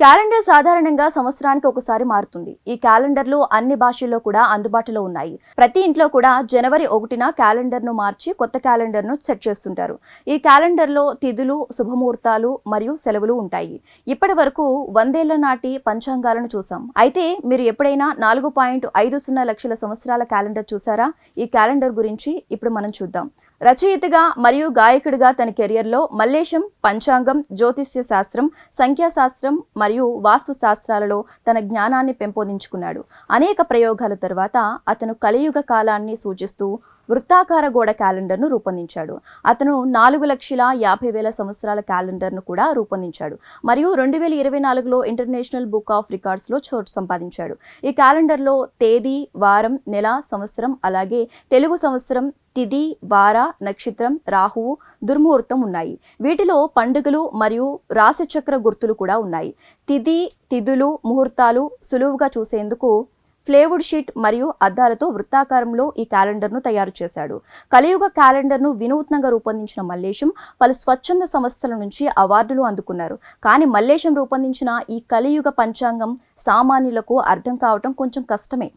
Calendar సాధారణంగా సంవత్సరానికి ఒకసారి మారుతుంది. ఈ క్యాలెండర్లు అన్ని భాషల్లో కూడా అందుబాటులో ఉన్నాయి. ప్రతి ఇంట్లో కూడా జనవరి ఒకటిన క్యాలెండర్ను మార్చి కొత్త క్యాలెండర్ను సెట్ చేస్తుంటారు. ఈ క్యాలెండర్లో తిథులు శుభముహూర్తాలు మరియు సెలవులు ఉంటాయి. ఇప్పటి వరకు వందేళ్ళ నాటి పంచాంగాలను చూసాం అయితే మీరు ఎప్పుడైనా నాలుగు పాయింట్ ఐదు సున్నా లక్షల సంవత్సరాల క్యాలెండర్ చూసారా ఈ క్యాలెండర్ గురించి ఇప్పుడు మనం చూద్దాం. రచయితగా మరియు గాయకుడిగా తన కెరియర్లో మల్లేశం పంచాంగం జ్యోతిష్య శాస్త్రం సంఖ్యాశాస్త్రం మరియు వాస్తు శాస్త్రాలలో తన జ్ఞానాన్ని పెంపొందించుకున్నాడు. అనేక ప్రయోగాల తర్వాత అతను కలియుగ కాలాన్ని సూచిస్తూ వృత్తాకార గోడ క్యాలెండర్ను రూపొందించాడు. అతను నాలుగు లక్షల యాభై వేల సంవత్సరాల క్యాలెండర్ను కూడా రూపొందించాడు. మరియు రెండు వేల ఇరవై నాలుగులో ఇంటర్నేషనల్ బుక్ ఆఫ్ రికార్డ్స్లో చోటు సంపాదించాడు. ఈ క్యాలెండర్లో తేదీ వారం నెల సంవత్సరం అలాగే తెలుగు సంవత్సరం తిథి వార నక్షత్రం రాహువు దుర్ముహూర్తం ఉన్నాయి. వీటిలో పండుగలు మరియు రాశిచక్ర గుర్తులు కూడా ఉన్నాయి. తిథి తిథులు ముహూర్తాలు సులువుగా చూసేందుకు ఫ్లేవుడ్ షీట్ మరియు అద్దాలతో వృత్తాకారంలో ఈ క్యాలెండర్ను తయారు చేశాడు. కలియుగ క్యాలెండర్ను వినూత్నంగా రూపొందించిన మల్లేశం పలు స్వచ్ఛంద సంస్థల నుంచి అవార్డులు అందుకున్నారు. కానీ మల్లేశం రూపొందించిన ఈ కలియుగ పంచాంగం సామాన్యులకు అర్థం కావటం కొంచెం కష్టమే.